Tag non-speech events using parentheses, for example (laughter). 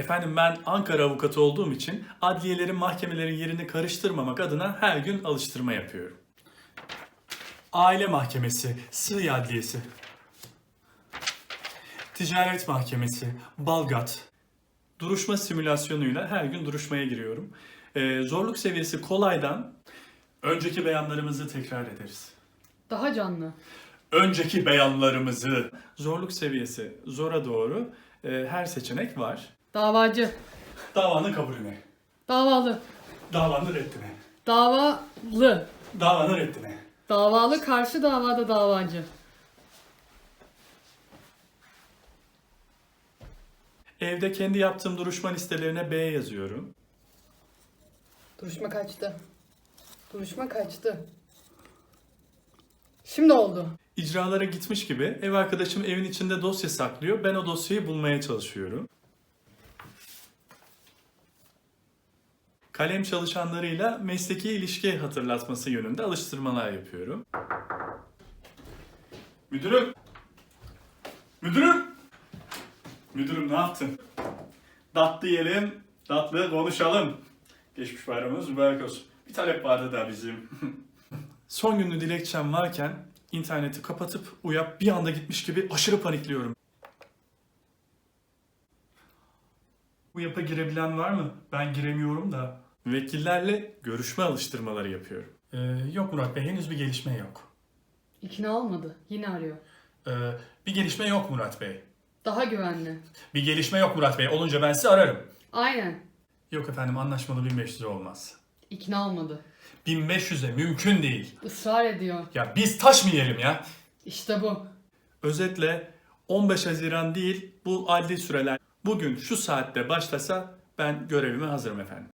Efendim ben Ankara avukatı olduğum için adliyelerin, mahkemelerin yerini karıştırmamak adına her gün alıştırma yapıyorum. Aile Mahkemesi, Sığ Adliyesi. Ticaret Mahkemesi, Balgat. Duruşma simülasyonuyla her gün duruşmaya giriyorum. Ee, zorluk seviyesi kolaydan önceki beyanlarımızı tekrar ederiz. Daha canlı. Önceki beyanlarımızı zorluk seviyesi zora doğru e, her seçenek var. Davacı. Davanın kabulüne, Davalı. davanın reddine, Davalı. davanın reddine. Davalı karşı davada davacı. Evde kendi yaptığım duruşma listelerine B yazıyorum. Duruşma kaçtı. Duruşma kaçtı. Şimdi oldu. İcralara gitmiş gibi ev arkadaşım evin içinde dosya saklıyor. Ben o dosyayı bulmaya çalışıyorum. Kalem çalışanlarıyla mesleki ilişki hatırlatması yönünde alıştırmalar yapıyorum. Müdürüm! Müdürüm! Müdürüm ne yaptın? Tatlı yiyelim, tatlı konuşalım. Geçmiş bayramınız mübarek olsun. Bir talep vardı da bizim. (laughs) Son günlü dilekçem varken interneti kapatıp uyap bir anda gitmiş gibi aşırı panikliyorum. Bu yapa girebilen var mı? Ben giremiyorum da. Vekillerle görüşme alıştırmaları yapıyorum. Ee, yok Murat Bey henüz bir gelişme yok. İkna olmadı. Yine arıyor. Ee, bir gelişme yok Murat Bey. Daha güvenli. Bir gelişme yok Murat Bey. Olunca ben sizi ararım. Aynen. Yok efendim anlaşmalı 1500 olmaz. İkna olmadı. 1500'e mümkün değil. Israr ediyor. Ya biz taş mı yiyelim ya? İşte bu. Özetle 15 Haziran değil bu adli süreler bugün şu saatte başlasa ben görevime hazırım efendim.